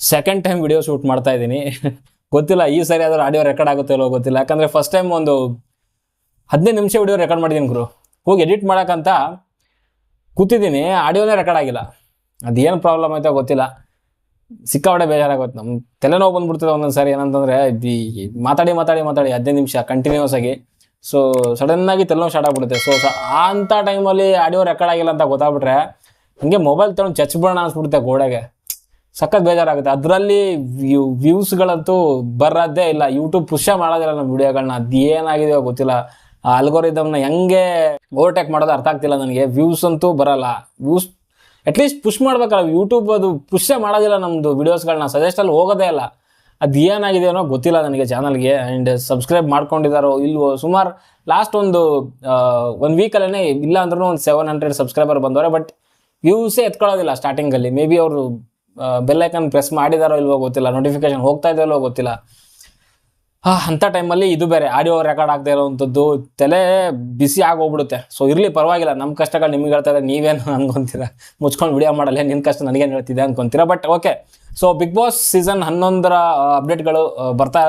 Second time video shoot ಮಾಡ್ತಾ ಇದ್ದೀನಿ ಗೊತ್ತಿಲ್ಲ, ಈ ಸರಿ ಆದ್ರೆ ಆಡಿಯೋ ರೆಕಾರ್ಡ್ ಆಗುತ್ತೆ ಇಲ್ಲೋ ಗೊತ್ತಿಲ್ಲ. ಯಾಕಂದರೆ ಫಸ್ಟ್ ಟೈಮ್ ಒಂದು ಹದಿನೈದು ನಿಮಿಷ ವಿಡಿಯೋ ರೆಕಾರ್ಡ್ ಮಾಡಿದ್ದೀನಿ ಗುರು. ಹೋಗಿ ಎಡಿಟ್ ಮಾಡೋಕ್ಕಂತ ಕೂತಿದ್ದೀನಿ ಆಡಿಯೋನೇ ರೆಕಾರ್ಡ್ ಆಗಿಲ್ಲ. ಅದೇನು ಪ್ರಾಬ್ಲಮ್ ಆಯ್ತೋ ಗೊತ್ತಿಲ್ಲ. ಸಿಕ್ಕಾಪಟ್ಟೆ ಬೇಜಾರಾಗುತ್ತೆ ನಮ್ಮ ತಲೆನೋವು ಬಂದ್ಬಿಡ್ತದೆ ಒಂದೊಂದು ಸಾರಿ ಏನಂತಂದರೆ ಮಾತಾಡಿ ಮಾತಾಡಿ ಮಾತಾಡಿ ಹದಿನೈದು ನಿಮಿಷ ಕಂಟಿನ್ಯೂಸ್ ಆಗಿ. ಸೊ ಸಡನ್ನಾಗಿ ತಲೆನೋವು ಸ್ಟಾರ್ಟ್ ಆಗ್ಬಿಡುತ್ತೆ. ಸೊ ಅಂಥ ಟೈಮಲ್ಲಿ ಆಡಿಯೋ ರೆಕಾರ್ಡ್ ಆಗಿಲ್ಲ ಅಂತ ಗೊತ್ತಾಗ್ಬಿಟ್ರೆ, ಹಂಗೆ ಮೊಬೈಲ್ ತೊಗೊಂಡು ಚಚ್ಬಿಡೋಣ ಅನ್ಸ್ಬಿಡುತ್ತೆ ಗೋಡೆಗೆ. ಸಖತ್ ಬೇಜಾರಾಗುತ್ತೆ. ಅದರಲ್ಲಿ ವ್ಯೂ ವ್ಯೂಸ್ಗಳಂತೂ ಬರೋದೇ ಇಲ್ಲ. ಯೂಟ್ಯೂಬ್ ಪುಷ ಮಾಡೋದಿಲ್ಲ ನಮ್ಮ ವಿಡಿಯೋಗಳನ್ನ ಅದೇನಾಗಿದೆಯೋ ಗೊತ್ತಿಲ್ಲ. ಆ ಅಲ್ಗೋರಿದಮ್ನ ಹೆಂಗೆ ಓವರ್ಟೇಕ್ ಮಾಡೋದು ಅರ್ಥ ಆಗ್ತಿಲ್ಲ ನನಗೆ. ವ್ಯೂಸ್ ಅಂತೂ ಬರಲ್ಲ. ವ್ಯೂಸ್ ಅಟ್ಲೀಸ್ಟ್ ಪುಷ್ ಮಾಡ್ಬೇಕಲ್ಲ. ಯೂಟ್ಯೂಬ್ ಅದು ಪುಷ ಮಾಡೋದಿಲ್ಲ ನಮ್ಮದು ವಿಡಿಯೋಸ್ಗಳನ್ನ ಸಜೆಸ್ಟಲ್ಲಿ ಹೋಗೋದೇ ಇಲ್ಲ. ಅದು ಏನಾಗಿದೆಯೋ ಗೊತ್ತಿಲ್ಲ ನನಗೆ ಚಾನಲ್ಗೆ ಆ್ಯಂಡ್ ಸಬ್ಸ್ಕ್ರೈಬ್ ಮಾಡ್ಕೊಂಡಿದ್ದಾರೋ ಇಲ್ವೋ? ಸುಮಾರು ಲಾಸ್ಟ್ ಒಂದು ಒಂದು ವೀಕಲ್ಲೇ ಇಲ್ಲ ಅಂದ್ರೂ ಒಂದು ಸೆವೆನ್ ಹಂಡ್ರೆಡ್ ಸಬ್ಸ್ಕ್ರೈಬರ್ ಬಂದವರೆ. ಬಟ್ ವ್ಯೂಸೇ ಎತ್ಕೊಳ್ಳೋದಿಲ್ಲ ಸ್ಟಾರ್ಟಿಂಗಲ್ಲಿ ಮೇ ಬಿ ಅವರು ಬೆಲ್ಲೈಕನ್ ಪ್ರೆಸ್ ಮಾಡಿದಾರೋ ಇಲ್ವೋ ಗೊತ್ತಿಲ್ಲ ನೋಟಿಫಿಕೇಶನ್ ಹೋಗ್ತಾ ಇದೆಯಲ್ಲೋ ಗೊತ್ತಿಲ್ಲ. ಅಂಥ ಟೈಮಲ್ಲಿ ಇದು ಬೇರೆ ಆಡಿಯೋ ರೆಕಾರ್ಡ್ ಆಗದೆ ಇರೋವಂಥದ್ದು ತಲೆ ಬಿಸಿ ಆಗೋಗ್ಬಿಡುತ್ತೆ. ಸೊ ಇರಲಿ, ಪರವಾಗಿಲ್ಲ ನಮ್ಮ ಕಷ್ಟಗಳು ನಿಮ್ಗೆ ಹೇಳ್ತಾ ಇದ್ದಾರೆ, ನೀವೇನು ಅನ್ಕೊಂತೀರ? ಮುಚ್ಕೊಂಡು ವಿಡಿಯೋ ಮಾಡಲ್ಲ ನಿನ್ನ ಕಷ್ಟ ನನಗೇನು ಹೇಳ್ತಿದೆ ಅನ್ಕೊಂತೀರಾ? But okay so Bigg Boss season ಹನ್ನೊಂದರ ಅಪ್ಡೇಟ್ಗಳು ಬರ್ತಾ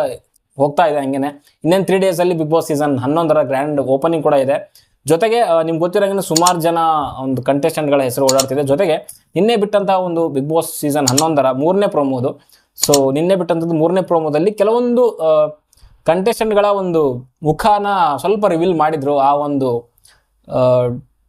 ಹೋಗ್ತಾ ಇದೆ ಹಂಗೇನೆ. ಇನ್ನೇನು ತ್ರೀ ಡೇಸಲ್ಲಿ ಬಿಗ್ ಬಾಸ್ ಸೀಸನ್ ಹನ್ನೊಂದರ ಗ್ರ್ಯಾಂಡ್ ಓಪನಿಂಗ್ ಕೂಡ ಇದೆ. ಜೊತೆಗೆ ನಿಮ್ಗೆ ಗೊತ್ತಿರೋಂಗೆ ಸುಮಾರು ಜನ ಒಂದು ಕಂಟೆಸ್ಟೆಂಟ್ಗಳ ಹೆಸರು ಓಡಾಡ್ತಿದೆ. ಜೊತೆಗೆ, ನಿನ್ನೆ ಬಿಟ್ಟಂತಹ ಒಂದು ಬಿಗ್ ಬಾಸ್ ಸೀಸನ್ ಹನ್ನೊಂದರ ಮೂರನೇ ಪ್ರೊಮೋದು ಸೊ ನಿನ್ನೆ ಬಿಟ್ಟಂಥದ್ದು ಮೂರನೇ ಪ್ರೊಮೋದಲ್ಲಿ ಕೆಲವೊಂದು ಕಂಟೆಸ್ಟೆಂಟ್ಗಳ ಒಂದು ಮುಖಾನ ಸ್ವಲ್ಪ ರಿವೀಲ್ ಮಾಡಿದ್ರು. ಆ ಒಂದು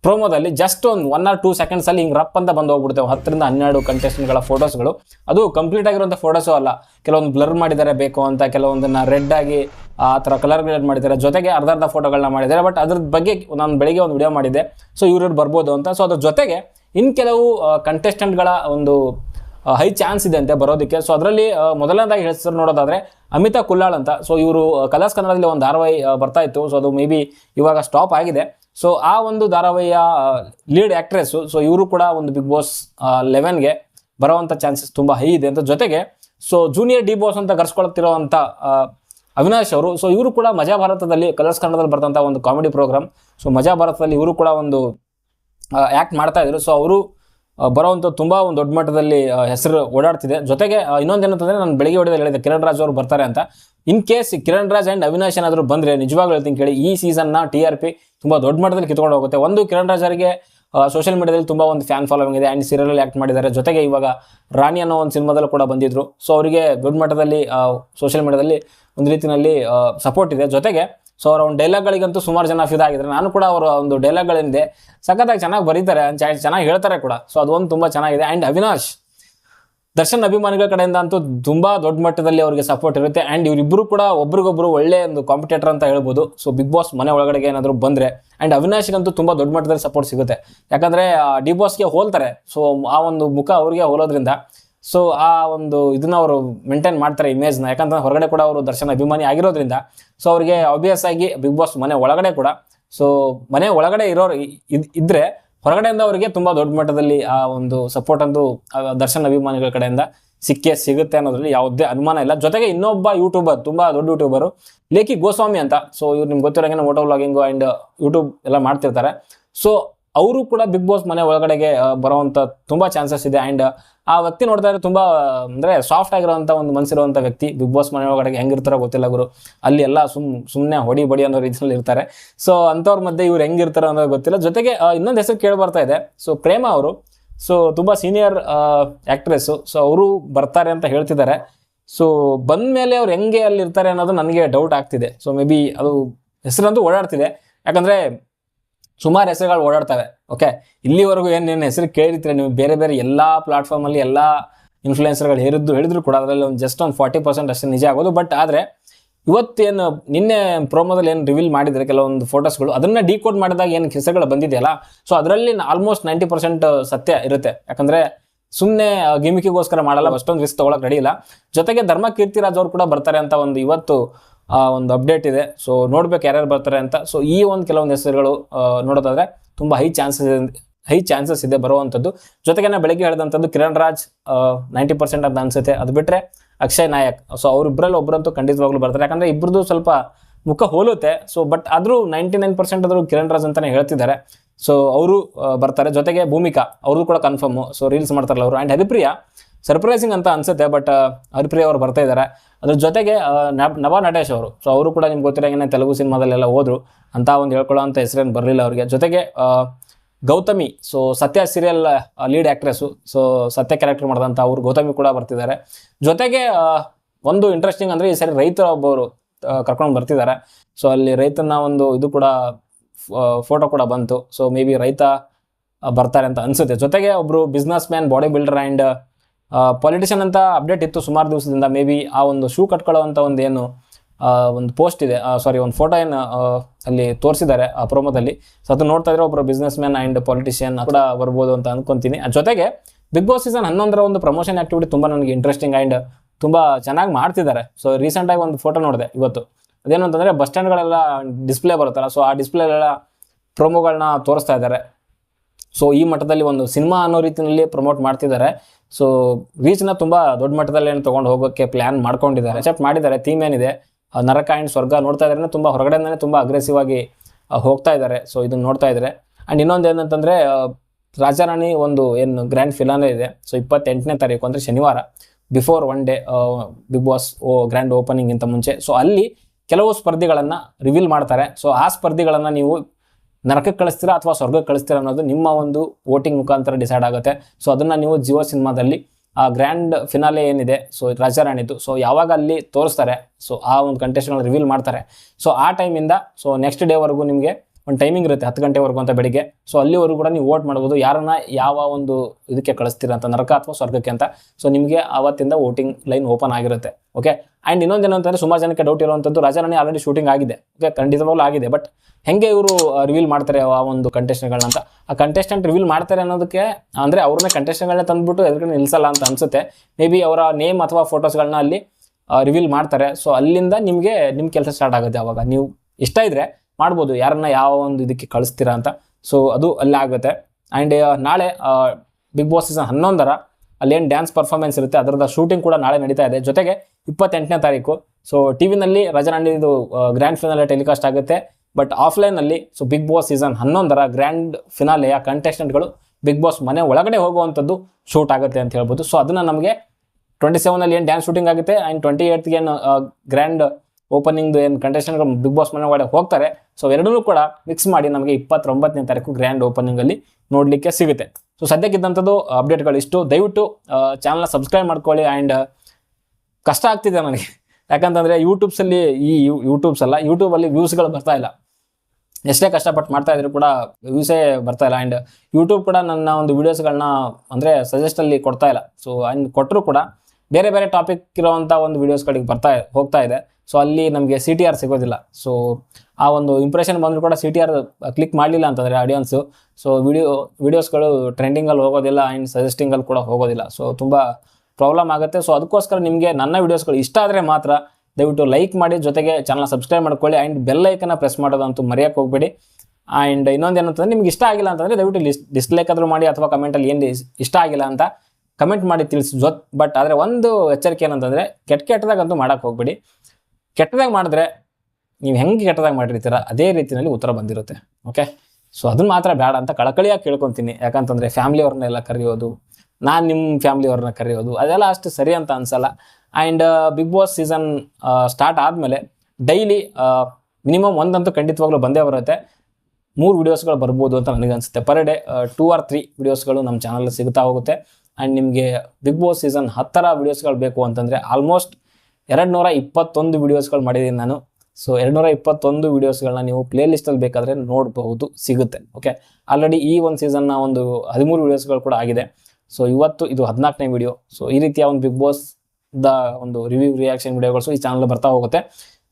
ಪ್ರೋಮೋದಲ್ಲಿ ಜಸ್ಟ್ ಒಂದು ಒನ್ ಆರ್ ಟೂ ಸೆಕೆಂಡ್ಸಲ್ಲಿ ಹಿಂಗೆ ರಪ್ ಅಂತ ಬಂದು ಹೋಗ್ಬಿಡ್ತೇವೆ. ಹತ್ತರಿಂದ ಹನ್ನೆರಡು ಕಂಟೆಸ್ಟೆಂಟ್ಗಳ ಫೋಟೋಸ್ಗಳು ಅದು ಕಂಪ್ಲೀಟ್ ಆಗಿರುವಂಥ ಫೋಟೋಸು ಅಲ್ಲ. ಕೆಲವೊಂದು ಬ್ಲರ್ ಮಾಡಿದ್ದಾರೆ ಬೇಕು ಅಂತ, ಕೆಲವೊಂದನ್ನ ರೆಡ್ ಆಗಿ ಆ ಥರ ಕಲರ್ ಗ್ರೇಡ್ ಮಾಡಿದ್ದಾರೆ. ಜೊತೆಗೆ ಅರ್ಧ ಅರ್ಧ ಫೋಟೋಗಳನ್ನ ಮಾಡಿದ್ದಾರೆ. ಬಟ್ ಅದ್ರ ಬಗ್ಗೆ ನಾನು ಬೆಳಿಗ್ಗೆ ಒಂದು ವಿಡಿಯೋ ಮಾಡಿದ್ದೆ. ಸೊ ಇವ್ರು ಬರ್ಬೋದು ಅಂತ. ಸೊ ಅದ್ರ ಜೊತೆಗೆ ಇನ್ನು ಕೆಲವು ಕಂಟೆಸ್ಟೆಂಟ್ಗಳ ಒಂದು ಹೈ ಚಾನ್ಸ್ ಇದೆ ಅಂತೆ ಬರೋದಕ್ಕೆ. ಸೊ ಅದರಲ್ಲಿ ಮೊದಲನೇದಾಗಿ ಹೆಸರು ನೋಡೋದಾದ್ರೆ ಅಮಿತಾ ಕುಲ್ಲಾಳ್ ಅಂತ. ಸೊ ಇವರು ಕಲರ್ಸ್ ಕನ್ನಡದಲ್ಲಿ ಒಂದು ಧಾರಾವಾಹಿ ಬರ್ತಾ ಇತ್ತು. ಸೊ ಅದು ಮೇ ಬಿ ಇವಾಗ ಸ್ಟಾಪ್ ಆಗಿದೆ. ಸೊ ಆ ಒಂದು ಧಾರಾವಾಹಿಯ ಲೀಡ್ ಆ್ಯಕ್ಟ್ರೆಸ್ಸು ಸೊ ಇವರು ಕೂಡ ಒಂದು ಬಿಗ್ ಬಾಸ್ ಲೆವೆನ್ಗೆ ಬರೋವಂಥ ಚಾನ್ಸಸ್ ತುಂಬ ಹೈ ಇದೆ ಅಂತ. ಜೊತೆಗೆ ಸೊ ಜೂನಿಯರ್ ಡಿ ಬಾಸ್ ಅಂತ ಕರ್ಸ್ಕೊಳ್ತಿರೋವಂಥ ಅವಿನಾಶ್ ಅವರು ಸೊ ಇವರು ಕೂಡ ಮಜಾ ಭಾರತದಲ್ಲಿ, ಕಲರ್ಸ್ ಕನ್ನಡದಲ್ಲಿ ಬರ್ತಂಥ ಒಂದು ಕಾಮಿಡಿ ಪ್ರೋಗ್ರಾಮ್ ಸೊ ಮಜಾ ಭಾರತದಲ್ಲಿ ಇವರು ಕೂಡ ಒಂದು ಆ್ಯಕ್ಟ್ ಮಾಡ್ತಾ ಇದ್ರು. ಸೊ ಅವರು ಬರೋವಂಥ ತುಂಬ ಒಂದು ದೊಡ್ಡ ಮಟ್ಟದಲ್ಲಿ ಹೆಸರು ಓಡಾಡ್ತಿದೆ. ಜೊತೆಗೆ ಇನ್ನೊಂದು ಇನ್ನೊಂದೇನಂತಂದ್ರೆ ನಾನು ಬೆಳಿಗ್ಗೆ ಹೊಡೆದಲ್ಲಿ ಹೇಳಿದೆ, ಕಿರಣ್ ರಾಜ್ ಅವರು ಬರ್ತಾರೆ ಅಂತ. In case Kiran Raj and Avinash ಏನಾದರೂ ಬಂದರೆ, ನಿಜವಾಗ್ಲೂ ಹೇಳ್ತೀನಿ ಕೇಳಿ, ಈ ಸೀಸನ್ನ ಟಿ ಆರ್ ಪಿ ತುಂಬ ದೊಡ್ಡ ಮಟ್ಟದಲ್ಲಿ ಕಿತ್ಕೊಂಡು ಹೋಗುತ್ತೆ. ಒಂದು ಕಿರಣ್ ರಾಜ್ ಅವರಿಗೆ ಸೋಷಿಯಲ್ ಮೀಡಿಯಾದಲ್ಲಿ ತುಂಬ ಒಂದು ಫ್ಯಾನ್ ಫಾಲೋವಿಂಗ್ ಇದೆ ಆ್ಯಂಡ್ ಸೀರಿಯಲಲ್ಲಿ ಆ್ಯಕ್ಟ್ ಮಾಡಿದ್ದಾರೆ. ಜೊತೆಗೆ ಇವಾಗ ರಾಣಿ ಅನ್ನೋ ಒಂದು ಸಿನಿಮಾದಲ್ಲೂ ಕೂಡ ಬಂದಿದ್ರು. ಸೊ ಅವರಿಗೆ ದೊಡ್ಡ ಮಟ್ಟದಲ್ಲಿ ಸೋಷಿಯಲ್ ಮೀಡಿಯಾದಲ್ಲಿ ಒಂದು ರೀತಿಯಲ್ಲಿ ಸಪೋರ್ಟ್ ಇದೆ. ಜೊತೆಗೆ ಸೊ ಅವರ ಒಂದು ಡೈಲಾಗ್ಗಳಿಗಂತೂ ಸುಮಾರು ಜನ ಫಿದಾ ಆಗಿದ್ದಾರೆ. ನಾನು ಕೂಡ ಅವರ ಒಂದು ಡೈಲಾಗ್ಗಳಿಂದೆ ಸಖತ್ತಾಗಿ ಚೆನ್ನಾಗಿ ಬರೀತಾರೆ, ಚೆನ್ನಾಗಿ ಹೇಳ್ತಾರೆ ಕೂಡ. ಸೊ ಅದೊಂದು ತುಂಬ ಚೆನ್ನಾಗಿದೆ. ಆ್ಯಂಡ್ ಅವಿನಾಶ್ ದರ್ಶನ್ ಅಭಿಮಾನಿಗಳ ಕಡೆಯಿಂದ ಅಂತೂ ತುಂಬಾ ದೊಡ್ಡ ಮಟ್ಟದಲ್ಲಿ ಅವರಿಗೆ ಸಪೋರ್ಟ್ ಇರುತ್ತೆ. ಆ್ಯಂಡ್ ಇವರಿಬ್ಬರು ಕೂಡ ಒಬ್ರಿಗೊಬ್ರು ಒಳ್ಳೆ ಒಂದು ಕಾಂಪಿಟೇಟರ್ ಅಂತ ಹೇಳ್ಬೋದು. ಸೊ ಬಿಗ್ ಬಾಸ್ ಮನೆ ಒಳಗಡೆಗೆ ಏನಾದರೂ ಬಂದರೆ ಆ್ಯಂಡ್ ಅವಿನಾಶ್ಗಂತೂ ತುಂಬ ದೊಡ್ಡ ಮಟ್ಟದಲ್ಲಿ ಸಪೋರ್ಟ್ ಸಿಗುತ್ತೆ. ಯಾಕಂದರೆ ಡಿ ಬಾಸ್ಗೆ ಹೋಲ್ತಾರೆ. ಸೊ ಆ ಒಂದು ಮುಖ ಅವರಿಗೆ ಹೋಲೋದ್ರಿಂದ. ಸೊ ಆ ಒಂದು ಇದನ್ನ ಅವರು ಮೇಂಟೈನ್ ಮಾಡ್ತಾರೆ ಇಮೇಜ್ನ ಯಾಕಂದ್ರೆ ಹೊರಗಡೆ ಕೂಡ ಅವರು ದರ್ಶನ್ ಅಭಿಮಾನಿ ಆಗಿರೋದ್ರಿಂದ. ಸೊ ಅವರಿಗೆ ಆಬ್ವಿಯಸ್ ಆಗಿ ಬಿಗ್ ಬಾಸ್ ಮನೆ ಒಳಗಡೆ ಕೂಡ. ಸೊ ಮನೆ ಒಳಗಡೆ ಇರೋರು ಇದ್ರೆ ಹೊರಗಡೆಯಿಂದ ಅವರಿಗೆ ತುಂಬಾ ದೊಡ್ಡ ಮಟ್ಟದಲ್ಲಿ ಆ ಒಂದು ಸಪೋರ್ಟ್ ಅಂತೂ ದರ್ಶನ್ ಅಭಿಮಾನಿಗಳ ಕಡೆಯಿಂದ ಸಿಕ್ಕೇ ಸಿಗುತ್ತೆ ಅನ್ನೋದ್ರಲ್ಲಿ ಯಾವುದೇ ಅನುಮಾನ ಇಲ್ಲ. ಜೊತೆಗೆ ಇನ್ನೊಬ್ಬ ಯೂಟ್ಯೂಬರ್ ತುಂಬಾ ದೊಡ್ಡ ಯೂಟ್ಯೂಬರು ಲೇಖಿ ಗೋಸ್ವಾಮಿ ಅಂತ. ಸೊ ಇವ್ರು ನಿಮ್ಗೆ ಗೊತ್ತಿರೋಂಗೆ ಮೋಟೋ ವ್ಲಾಗಿಂಗು ಆ್ಯಂಡ್ ಯೂಟ್ಯೂಬ್ ಎಲ್ಲ ಮಾಡ್ತಿರ್ತಾರೆ. ಸೊ ಅವರು ಕೂಡ ಬಿಗ್ ಬಾಸ್ ಮನೆ ಒಳಗಡೆಗೆ ಬರುವಂತ ತುಂಬಾ ಚಾನ್ಸಸ್ ಇದೆ. ಅಂಡ್ ಆ ವ್ಯಕ್ತಿ ನೋಡ್ತಾ ಇದ್ರೆ ತುಂಬಾ, ಅಂದ್ರೆ ಸಾಫ್ಟ್ ಆಗಿರುವಂತ ಒಂದು ಮನಸ್ಸಿರುವಂತ ವ್ಯಕ್ತಿ ಬಿಗ್ ಬಾಸ್ ಮನೆ ಒಳಗಡೆ ಹೆಂಗಿರ್ತಾರೋ ಗೊತ್ತಿಲ್ಲ ಗುರು. ಅಲ್ಲಿ ಎಲ್ಲ ಸುಮ್ ಸುಮ್ಮನೆ ಹೊಡಿ ಬಡಿ ಅನ್ನೋ ರೀತಿಯಲ್ಲಿ ಇರ್ತಾರೆ. ಸೊ ಅಂಥವ್ರ ಮಧ್ಯೆ ಇವ್ರು ಹೆಂಗಿರ್ತಾರೋ ಅನ್ನೋದು ಗೊತ್ತಿಲ್ಲ. ಜೊತೆಗೆ ಇನ್ನೊಂದು ಹೆಸರು ಕೇಳಿ ಬರ್ತಾ ಇದೆ. ಸೊ ಪ್ರೇಮ ಅವರು. ಸೊ ತುಂಬಾ ಸೀನಿಯರ್ ಆಕ್ಟ್ರೆಸ್ ಸೊ ಅವರು ಬರ್ತಾರೆ ಅಂತ ಹೇಳ್ತಿದ್ದಾರೆ. ಸೊ ಬಂದ ಮೇಲೆ ಅವ್ರು ಹೆಂಗೆ ಅಲ್ಲಿ ಇರ್ತಾರೆ ಅನ್ನೋದು ನನಗೆ ಡೌಟ್ ಆಗ್ತಿದೆ. ಸೊ ಮೇ ಬಿ ಅದು ಹೆಸರಂತೂ ಓಡಾಡ್ತಿದೆ. ಯಾಕಂದ್ರೆ ಸುಮಾರು ಹೆಸರುಗಳು ಓಡಾಡ್ತವೆ ಓಕೆ ಇಲ್ಲಿವರೆಗೂ ಏನು ನಿನ್ನ ಹೆಸರು ಕೇಳಿದ್ರೆ ನೀವು ಬೇರೆ ಬೇರೆ ಎಲ್ಲ ಪ್ಲಾಟ್ಫಾರ್ಮಲ್ಲಿ ಎಲ್ಲ ಇನ್ಫ್ಲೂಯೆನ್ಸರ್ಗಳು ಹೇಳಿದ್ರು ಹೇಳಿದ್ರು ಕೂಡ ಅದರಲ್ಲಿ ಒಂದು ಜಸ್ಟ್ ಒಂದು ಫಾರ್ಟಿ ಪರ್ಸೆಂಟ್ ಅಷ್ಟೇ ನಿಜ ಆಗೋದು. ಬಟ್ ಆದರೆ ಇವತ್ತೇನು ನಿನ್ನೆ ಪ್ರೋಮೋದಲ್ಲಿ ಏನು ರಿವೀಲ್ ಮಾಡಿದರೆ ಕೆಲವೊಂದು ಫೋಟೋಸ್ಗಳು ಅದನ್ನು ಡಿಕೋಡ್ ಮಾಡಿದಾಗ ಏನು ಹೆಸರುಗಳು ಬಂದಿದೆಯಲ್ಲ? ಸೊ ಅದರಲ್ಲಿ ಆಲ್ಮೋಸ್ಟ್ ನೈಂಟಿ ಪರ್ಸೆಂಟ್ ಸತ್ಯ ಇರುತ್ತೆ. ಯಾಕಂದರೆ ಸುಮ್ಮನೆ ಗಿಮಿಕಿಗೋಸ್ಕರ ಮಾಡಲ್ಲ, ಅಷ್ಟೊಂದು ರಿಸ್ಕ್ ತೊಗೊಳಕ್ಕೆ ರೆಡಿ ಇಲ್ಲ. ಜೊತೆಗೆ ಧರ್ಮ ಕೀರ್ತಿರಾಜ್ ಅವರು ಕೂಡ ಬರ್ತಾರೆ ಅಂತ ಒಂದು ಇವತ್ತು ಆ, ಒಂದು ಅಪ್ಡೇಟ್ ಇದೆ. ಸೊ ನೋಡ್ಬೇಕು ಯಾರ್ಯಾರು ಬರ್ತಾರೆ ಅಂತ. ಸೊ ಈ ಒಂದು ಕೆಲವೊಂದು ಹೆಸರುಗಳು ನೋಡೋದಾದ್ರೆ ತುಂಬಾ ಹೈ ಚಾನ್ಸಸ್ ಹೈ ಚಾನ್ಸಸ್ ಇದೆ ಬರುವಂಥದ್ದು ಜೊತೆಗೆ ನಾ ಬೆಳಗ್ಗೆ ಹೇಳಿದಂಥದ್ದು ಕಿರಣ್ ರಾಜ್ ನೈಂಟಿ ಪರ್ಸೆಂಟ್ ಅಂತ ಅನ್ಸುತ್ತೆ. ಅದು ಬಿಟ್ಟರೆ ಅಕ್ಷಯ್ ನಾಯಕ್. ಸೊ ಅವರಿಬ್ಬರಲ್ಲಿ ಒಬ್ಬರಂತೂ ಖಂಡಿತವಾಗ್ಲೂ ಬರ್ತಾರೆ. ಯಾಕಂದ್ರೆ ಇಬ್ಬರದು ಸ್ವಲ್ಪ ಮುಖ ಹೋಲುತ್ತೆ. ಸೊ ಬಟ್ ಆದರೂ ನೈಂಟಿ ನೈನ್ ಪರ್ಸೆಂಟ್ ಆದರೂ ಕಿರಣ್ ರಾಜ್ ಅಂತಾನೆ ಹೇಳ್ತಿದ್ದಾರೆ. ಸೊ ಅವರು ಬರ್ತಾರೆ. ಜೊತೆಗೆ ಭೂಮಿಕಾ ಅವ್ರದ್ದು ಕೂಡ ಕನ್ಫರ್ಮು ಸೊ ರೀಲ್ಸ್ ಮಾಡ್ತಾರಲ್ಲ ಅವರು. ಆ್ಯಂಡ್ ಹರಿಪ್ರಿಯಾ ಸರ್ಪ್ರೈಸಿಂಗ್ ಅಂತ ಅನ್ಸುತ್ತೆ ಬಟ್ ಹರಿಪ್ರಿಯ ಅವರು ಬರ್ತಾ ಇದ್ದಾರೆ ಅದ್ರ ಜೊತೆಗೆ ನವ ನಟೇಶ್ ಅವರು. ಸೊ ಅವರು ಕೂಡ ನಿಮ್ಗೆ ಗೊತ್ತಿರೋಂಗೆ ತೆಲುಗು ಸಿನಿಮಾದಲ್ಲೆಲ್ಲ ಹೋದ್ರು. ಅಂತ ಒಂದು ಹೇಳ್ಕೊಳ್ಳೋ ಅಂತ ಹೆಸರೇನು ಬರಲಿಲ್ಲ ಅವರಿಗೆ. ಜೊತೆಗೆ Gautami so Satya serial lead actress so Satya character ಮಾಡಿದಂಥ ಅವರು ಗೌತಮಿ ಕೂಡ ಬರ್ತಿದ್ದಾರೆ. ಜೊತೆಗೆ ಒಂದು ಇಂಟ್ರೆಸ್ಟಿಂಗ್ ಅಂದರೆ ಈ ಸರಿ ರೈತರ ಒಬ್ಬರು ಕರ್ಕೊಂಡು ಬರ್ತಿದ್ದಾರೆ. ಸೊ ಅಲ್ಲಿ ರೈತನ ಒಂದು ಇದು ಕೂಡ ಫೋಟೋ ಕೂಡ ಬಂತು. ಸೊ ಮೇ ಬಿ ರೈತ ಬರ್ತಾರೆ ಅಂತ ಅನಿಸುತ್ತೆ. ಜೊತೆಗೆ ಒಬ್ಬರು business man body builder and politician ಅಂತ ಅಪ್ಡೇಟ್ ಇತ್ತು ಸುಮಾರು ದಿವಸದಿಂದ ಮೇ ಬಿ ಆ ಒಂದು ಶೂ ಕಟ್ಕೊಳ್ಳೋವಂಥ ಒಂದು ಏನು ಒಂದು ಪೋಸ್ಟ್ ಇದೆ ಸಾರಿ ಒಂದು ಫೋಟೋ ಏನು ಅಲ್ಲಿ ತೋರಿಸಿದ್ದಾರೆ, ಆ ಪ್ರೊಮೋದಲ್ಲಿ ಸೊ ಅದು ನೋಡ್ತಾ ಇದ್ರೆ ಒಬ್ಬರು ಬಿಸ್ನೆಸ್ ಮ್ಯಾನ್ ಆ್ಯಂಡ್ ಪೊಲಿಟಿಷಿಯನ್ ಕೂಡ ಬರ್ಬೋದು ಅಂತ ಅನ್ಕೊಂತೀನಿ. ಜೊತೆಗೆ ಬಿಗ್ ಬಾಸ್ ಸೀಸನ್ ಹನ್ನೊಂದರ ಒಂದು ಪ್ರಮೋಷನ್ ಆ್ಯಕ್ಟಿವಿಟಿ ತುಂಬ ನನಗೆ ಇಂಟ್ರೆಸ್ಟಿಂಗ್ ಆ್ಯಂಡ್ ತುಂಬ ಚೆನ್ನಾಗಿ ಮಾಡ್ತಿದ್ದಾರೆ. ಸೊ ರೀಸೆಂಟಾಗಿ ಒಂದು ಫೋಟೋ ನೋಡಿದೆ ಇವತ್ತು. ಅದೇನು ಅಂತಂದರೆ ಬಸ್ ಸ್ಟ್ಯಾಂಡ್ಗಳೆಲ್ಲ ಡಿಸ್ಪ್ಲೇ ಬರುತ್ತಲ್ಲ ಸೊ ಆ ಡಿಸ್ಪ್ಲೇಲೆಲ್ಲ ಪ್ರೊಮೋಗಳನ್ನ ತೋರಿಸ್ತಾ ಇದ್ದಾರೆ. ಸೊ ಈ ಮಟ್ಟದಲ್ಲಿ ಒಂದು ಸಿನಿಮಾ ಅನ್ನೋ ರೀತಿಯಲ್ಲಿ ಪ್ರಮೋಟ್ ಮಾಡ್ತಿದ್ದಾರೆ. ಸೊ ರೀಚ್ನ ತುಂಬ ದೊಡ್ಡ ಮಟ್ಟದಲ್ಲಿ ಏನು ತೊಗೊಂಡು ಹೋಗೋಕ್ಕೆ ಪ್ಲ್ಯಾನ್ ಮಾಡ್ಕೊಂಡಿದ್ದಾರೆ. ಅಕ್ಸೆಪ್ಟ್ ಮಾಡಿದ್ದಾರೆ. ಥೀಮ್ ಏನಿದೆ? ನರಕ ಆ್ಯಂಡ್ ಸ್ವರ್ಗ ನೋಡ್ತಾ ಇದ್ರೆ ತುಂಬ ಹೊರಗಡೆಯಿಂದನೇ ತುಂಬ ಅಗ್ರೆಸಿವ್ ಆಗಿ ಹೋಗ್ತಾ ಇದ್ದಾರೆ. ಸೊ ಇದನ್ನು ನೋಡ್ತಾ ಇದ್ದಾರೆ ಆ್ಯಂಡ್ ಇನ್ನೊಂದು ಏನಂತಂದರೆ ರಾಜಾರಾಣಿ ಒಂದು ಏನು ಗ್ರ್ಯಾಂಡ್ ಫಿಲಾನೆ ಇದೆ. ಸೊ ಇಪ್ಪತ್ತೆಂಟನೇ ತಾರೀಕು ಅಂದರೆ ಶನಿವಾರ. Before one day Bigg Boss ಓ ಗ್ರ್ಯಾಂಡ್ ಓಪನಿಂಗಿಂತ ಮುಂಚೆ. ಸೊ ಅಲ್ಲಿ ಕೆಲವು ಸ್ಪರ್ಧಿಗಳನ್ನು ರಿವೀಲ್ ಮಾಡ್ತಾರೆ. ಸೊ ಆ ಸ್ಪರ್ಧಿಗಳನ್ನು ನೀವು ನರಕಕ್ಕೆ ಕಳಿಸ್ತೀರಾ ಅಥವಾ ಸ್ವರ್ಗಕ್ಕೆ ಕಳಿಸ್ತೀರಾ ಅನ್ನೋದು ನಿಮ್ಮ ಒಂದು ವೋಟಿಂಗ್ ಮುಖಾಂತರ ಡಿಸೈಡ್ ಆಗುತ್ತೆ. ಸೊ ಅದನ್ನು ನೀವು ಜಿಯೋ ಸಿನಿಮಾದಲ್ಲಿ ಆ ಗ್ರ್ಯಾಂಡ್ ಫಿನಾಲೆ ಏನಿದೆ ಸೊ ರಾಜಾರಾಣಿದು ಸೊ ಯಾವಾಗ ಅಲ್ಲಿ ತೋರಿಸ್ತಾರೆ ಸೊ ಆ ಒಂದು ಕಂಟೆಸ್ಟ್ಗಳನ್ನ ರಿವೀಲ್ ಮಾಡ್ತಾರೆ. ಸೊ ಆ ಟೈಮಿಂದ ಸೊ ನೆಕ್ಸ್ಟ್ ಡೇವರೆಗೂ ನಿಮಗೆ ಒಂದು ಟೈಮಿಂಗ್ ಇರುತ್ತೆ, ಹತ್ತು ಗಂಟೆವರೆಗೂ ಅಂತ ಬೆಳಿಗ್ಗೆ. ಸೊ ಅಲ್ಲಿವರೆಗೂ ಕೂಡ ನೀವು ವೋಟ್ ಮಾಡ್ಬೋದು, ಯಾರನ್ನ ಯಾವ ಒಂದು ಇದಕ್ಕೆ ಕಳಿಸ್ತೀರಾ ಅಂತ, ನರಕ ಅಥವಾ ಸ್ವರ್ಗಕ್ಕೆ ಅಂತ. ಸೊ ನಿಮಗೆ ಆವತ್ತಿಂದ ವೋಟಿಂಗ್ ಲೈನ್ ಓಪನ್ ಆಗಿರುತ್ತೆ ಓಕೆ ಆ್ಯಂಡ್ ಇನ್ನೊಂದೇನು ಅಂತಂದರೆ, ಸುಮಾರು ಜನಕ್ಕೆ ಡೌಟ್ ಇರುವಂಥದ್ದು ರಾಜಾರಾಣಿ ಆಲ್ರೆಡಿ ಶೂಟಿಂಗ್ ಆಗಿದೆ ಓಕೆ ಖಂಡಿತವಾಗ್ಲೂ ಆಗಿದೆ ಬಟ್ ಹೆಂಗೆ ಇವರು ರಿವೀಲ್ ಮಾಡ್ತಾರೆ ಆ ಒಂದು ಕಂಟೆಸ್ಟೆಂಟ್ಗಳನ್ನ ಅಂತ? ಆ ಕಂಟೆಸ್ಟೆಂಟ್ ರಿವೀಲ್ ಮಾಡ್ತಾರೆ ಅನ್ನೋದಕ್ಕೆ, ಅಂದರೆ ಅವ್ರನ್ನ ಕಂಟೆಸ್ಟೆಂಟ್ಗಳನ್ನ ತಂದುಬಿಟ್ಟು ಎದುರುಗಡೆ ನಿಲ್ಲಿಸಲ್ಲ ಅಂತ ಅನಿಸುತ್ತೆ. ಮೇ ಬಿ ಅವರ ನೇಮ್ ಅಥವಾ ಫೋಟೋಸ್ಗಳನ್ನ ಅಲ್ಲಿ ರಿವೀಲ್ ಮಾಡ್ತಾರೆ. ಸೊ ಅಲ್ಲಿಂದ ನಿಮಗೆ ನಿಮ್ಮ ಕೆಲಸ ಸ್ಟಾರ್ಟ್ ಆಗುತ್ತೆ ಅವಾಗ. ನೀವು ಇಷ್ಟ ಇದ್ರೆ ಮಾಡ್ಬೋದು, ಯಾರನ್ನ ಯಾವ ಒಂದು ಇದಕ್ಕೆ ಕಳಿಸ್ತೀರಾ ಅಂತ. ಸೊ ಅದು ಅಲ್ಲೇ ಆಗುತ್ತೆ. ಆ್ಯಂಡ್ ನಾಳೆ ಬಿಗ್ ಬಾಸ್ ಸೀಸನ್ ಹನ್ನೊಂದರ ಅಲ್ಲೇನು ಡ್ಯಾನ್ಸ್ ಪರ್ಫಾರ್ಮೆನ್ಸ್ ಇರುತ್ತೆ ಅದರದ ಶೂಟಿಂಗ್ ಕೂಡ ನಾಳೆ ನಡೀತಾ ಇದೆ. ಜೊತೆಗೆ ಇಪ್ಪತ್ತೆಂಟನೇ ತಾರೀಕು. ಸೊ ಟಿ ವಿನಲ್ಲಿ ರಜನಾಂಡಿದು ಗ್ರ್ಯಾಂಡ್ ಫಿನಾಲೆ ಟೆಲಿಕಾಸ್ಟ್ ಆಗುತ್ತೆ. ಬಟ್ ಆಫ್ಲೈನಲ್ಲಿ ಸೊ ಬಿಗ್ ಬಾಸ್ ಸೀಸನ್ ಹನ್ನೊಂದರ ಗ್ರ್ಯಾಂಡ್ ಫಿನಾಲೆಯ ಕಂಟೆಸ್ಟೆಂಟ್ಗಳು ಬಿಗ್ ಬಾಸ್ ಮನೆ ಒಳಗಡೆ ಹೋಗುವಂಥದ್ದು ಶೂಟ್ ಆಗುತ್ತೆ ಅಂತ ಹೇಳ್ಬೋದು. ಸೊ ಅದನ್ನು ನಮಗೆ ಟ್ವೆಂಟಿ ಸೆವೆನಲ್ಲಿ ಏನು ಡ್ಯಾನ್ಸ್ ಶೂಟಿಂಗ್ ಆಗುತ್ತೆ ಆ್ಯಂಡ್ ಟ್ವೆಂಟಿ ಏಯ್ತ್ಗೆ ಏನು ಗ್ರ್ಯಾಂಡ್ ಓಪನಿಂಗ್ ಏನು ಕಂಟೆಸ್ಟೆಂಟ್ಗಳು ಬಿಗ್ ಬಾಸ್ ಮನೆ ಒಳಗೆ ಹೋಗ್ತಾರೆ. ಸೊ ಎರಡೂ ಕೂಡ ಮಿಕ್ಸ್ ಮಾಡಿ ನಮಗೆ ಇಪ್ಪತ್ತೊಂಬತ್ತನೇ ತಾರೀಕು ಗ್ರ್ಯಾಂಡ್ ಓಪನಿಂಗಲ್ಲಿ ನೋಡಲಿಕ್ಕೆ ಸಿಗುತ್ತೆ. ಸೊ ಸದ್ಯಕ್ಕಿದ್ದಂಥದ್ದು ಅಪ್ಡೇಟ್ಗಳು ಇಷ್ಟು. ದಯವಿಟ್ಟು ಚಾನಲ್ನ ಸಬ್ಸ್ಕ್ರೈಬ್ ಮಾಡ್ಕೊಳ್ಳಿ ಆ್ಯಂಡ್ ಕಷ್ಟ ಆಗ್ತಿದೆ ನನಗೆ. ಯಾಕಂತಂದರೆ ಯೂಟ್ಯೂಬ್ಸಲ್ಲಿ ಈ ಯೂಟ್ಯೂಬ್ಸ್ ಅಲ್ಲ ಯೂಟ್ಯೂಬಲ್ಲಿ ವ್ಯೂಸ್ಗಳು ಬರ್ತಾ ಇಲ್ಲ. ಎಷ್ಟೇ ಕಷ್ಟಪಟ್ಟು ಮಾಡ್ತಾ ಇದ್ರು ಕೂಡ ವ್ಯೂಸೇ ಬರ್ತಾ ಇಲ್ಲ. ಆ್ಯಂಡ್ ಯೂಟ್ಯೂಬ್ ಕೂಡ ನನ್ನ ಒಂದು ವೀಡಿಯೋಸ್ಗಳನ್ನ ಅಂದರೆ ಸಜೆಸ್ಟಲ್ಲಿ ಕೊಡ್ತಾ ಇಲ್ಲ. ಸೊ ಆ್ಯಂಡ್ ಕೊಟ್ಟರು ಕೂಡ ಬೇರೆ ಬೇರೆ ಟಾಪಿಕ್ ಇರೋವಂಥ ಒಂದು ವೀಡಿಯೋಸ್ಗಳಿಗೆ ಬರ್ತಾ, ಹೋಗ್ತಾ ಇದೆ. ಸೊ ಅಲ್ಲಿ ನಮಗೆ ಸಿ ಟಿ ಆರ್ ಸಿಗೋದಿಲ್ಲ. ಸೊ ಆ ಒಂದು ಇಂಪ್ರೆಷನ್ ಬಂದರೂ ಕೂಡ ಸಿ ಟಿ ಆರ್ ಕ್ಲಿಕ್ ಮಾಡಲಿಲ್ಲ ಅಂತಂದರೆ ಆಡಿಯನ್ಸು ಸೊ ವಿಡಿಯೋ ವೀಡಿಯೋಸ್ಗಳು ಟ್ರೆಂಡಿಂಗಲ್ಲಿ ಹೋಗೋದಿಲ್ಲ ಆ್ಯಂಡ್ ಸಜೆಸ್ಟಿಂಗಲ್ಲಿ ಕೂಡ ಹೋಗೋದಿಲ್ಲ. ಸೊ ತುಂಬ ಪ್ರಾಬ್ಲಮ್ ಆಗುತ್ತೆ. ಸೊ ಅದಕ್ಕೋಸ್ಕರ ನಿಮಗೆ ನನ್ನ ವೀಡಿಯೋಸ್ಗಳು ಇಷ್ಟ ಆದರೆ ಮಾತ್ರ ದಯವಿಟ್ಟು ಲೈಕ್ ಮಾಡಿ, ಜೊತೆಗೆ ಚಾನಲ್ ಸಬ್ಸ್ಕ್ರೈಬ್ ಮಾಡ್ಕೊಳ್ಳಿ ಆ್ಯಂಡ್ ಬೆಲ್ ಲೈಕನ್ನು ಪ್ರೆಸ್ ಮಾಡೋದಂತೂ ಮರೆಯೋಕ್ಕೆ ಹೋಗಬೇಡಿ. ಆ್ಯಂಡ್ ಇನ್ನೊಂದು ಏನಂತಂದ್ರೆ ನಿಮ್ಗೆ ಇಷ್ಟ ಆಗಿಲ್ಲ ಅಂತಂದರೆ ದಯವಿಟ್ಟು ಲಿಸ್ ಡಿಸ್ಲೈಕ್ ಆದರೂ ಮಾಡಿ ಅಥವಾ ಕಮೆಂಟಲ್ಲಿ ಏನು ಇಷ್ಟ ಆಗಿಲ್ಲ ಅಂತ ಕಮೆಂಟ್ ಮಾಡಿ ತಿಳಿಸಿ. ಜೊತ್ ಬಟ್ ಆದರೆ ಒಂದು ಎಚ್ಚರಿಕೆ ಏನಂತಂದರೆ ಕೆಟ್ಟ ಕೆಟ್ಟದಾಗಂತೂ ಮಾಡೋಕ್ಕೆ ಹೋಗಬೇಡಿ. ಕೆಟ್ಟದಾಗಿ ಮಾಡಿದ್ರೆ ನೀವು ಹೆಂಗೆ ಕೆಟ್ಟದಾಗಿ ಮಾಡಿರ್ತೀರ ಅದೇ ರೀತಿಯಲ್ಲಿ ಉತ್ತರ ಬಂದಿರುತ್ತೆ ಓಕೆ ಸೊ ಅದನ್ನ ಮಾತ್ರ ಬೇಡ ಅಂತ ಕಳಕಳಿಯಾಗಿ ಕೇಳ್ಕೊತೀನಿ. ಯಾಕಂತಂದರೆ ಫ್ಯಾಮ್ಲಿಯವ್ರನ್ನೆಲ್ಲ ಕರೆಯೋದು, ನಾನು ನಿಮ್ಮ ಫ್ಯಾಮ್ಲಿಯವ್ರನ್ನ ಕರೆಯೋದು, ಅದೆಲ್ಲ ಅಷ್ಟು ಸರಿ ಅಂತ ಅನಿಸಲ್ಲ. And Bigg Boss season start ಆದಮೇಲೆ ಡೈಲಿ ಮಿನಿಮಮ್ ಒಂದಂತೂ ಖಂಡಿತವಾಗ್ಲೂ ಬಂದೇ ಬರುತ್ತೆ. ಮೂರು ವೀಡಿಯೋಸ್ಗಳು ಬರ್ಬೋದು ಅಂತ ನನಗೆ ಅನಿಸುತ್ತೆ. Per day two or three ವೀಡಿಯೋಸ್ಗಳು ನಮ್ಮ ಚಾನಲ್ ಸಿಗ್ತಾ ಹೋಗುತ್ತೆ. ಆ್ಯಂಡ್ ನಿಮಗೆ ಬಿಗ್ ಬಾಸ್ ಸೀಸನ್ ಹತ್ತರ ವೀಡಿಯೋಸ್ಗಳು ಬೇಕು ಅಂತಂದರೆ ಆಲ್ಮೋಸ್ಟ್ ಎರಡು ನೂರ ಇಪ್ಪತ್ತೊಂದು ವೀಡಿಯೋಸ್ಗಳು ಮಾಡಿದ್ದೀನಿ ನಾನು. ಸೊ ಎರಡು ನೂರ ಇಪ್ಪತ್ತೊಂದು ವೀಡಿಯೋಸ್ಗಳನ್ನ ನೀವು ಪ್ಲೇ ಲಿಸ್ಟಲ್ಲಿ ಬೇಕಾದರೆ ನೋಡಬಹುದು ಸಿಗುತ್ತೆ. ಓಕೆ ಆಲ್ರೆಡಿ ಈ ಒಂದು ಸೀಸನ್ನ ಒಂದು ಹದಿಮೂರು ವೀಡಿಯೋಸ್ಗಳು ಕೂಡ ಆಗಿದೆ. ಸೊ ಇವತ್ತು ಇದು ಹದಿನಾಲ್ಕನೇ ವಿಡಿಯೋ ಸೊ ಈ ರೀತಿಯ ಒಂದು ಬಿಗ್ ಬಾಸ್ ದ ಒಂದು ರಿವ್ಯೂ ರಿಯಾಕ್ಷನ್ ವಿಡಿಯೋಗಳು ಈ ಚಾನಲ್ ಬರ್ತಾ ಹೋಗುತ್ತೆ.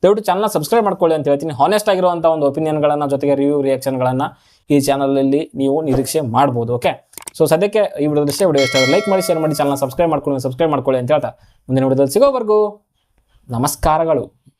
ದಯವಿಟ್ಟು ಚಾನಲ್ನ ಸಬ್ಸ್ಕ್ರೈಬ್ ಮಾಡ್ಕೊಳ್ಳಿ ಅಂತ ಹೇಳ್ತೀನಿ. ಹಾನೆಸ್ಟ್ ಆಗಿರುವಂಥ ಒಂದು ಒಪಿನಿಯನ್ಗಳನ್ನು ಜೊತೆಗೆ ರಿವ್ಯೂ ರಿಯಾಕ್ಷನ್ಗಳನ್ನು ಈ ಚಾನಲಲ್ಲಿ ನೀವು ನಿರೀಕ್ಷೆ ಮಾಡ್ಬೋದು. ಓಕೆ ಸೊ ಸದ್ಯಕ್ಕೆ ಈ ವಿಡಿಯೋದಷ್ಟೇ ವಿಡಿಯೋ ಇಷ್ಟ ಲೈಕ್ ಮಾಡಿ ಶೇರ್ ಮಾಡಿ ಚಾನಲ್ ಸಬ್ಸ್ಕ್ರೈಬ್ ಮಾಡ್ಕೊಳ್ಳಿ ಸಬ್ಸ್ಕ್ರೈಬ್ ಮಾಡ್ಕೊಳ್ಳಿ ಅಂತ ಹೇಳ್ತಾ ಮುಂದಿನ ವಿಡಿಯೋದಲ್ಲಿ ಸಿಗೋವರೆಗೂ ನಮಸ್ಕಾರಗಳು.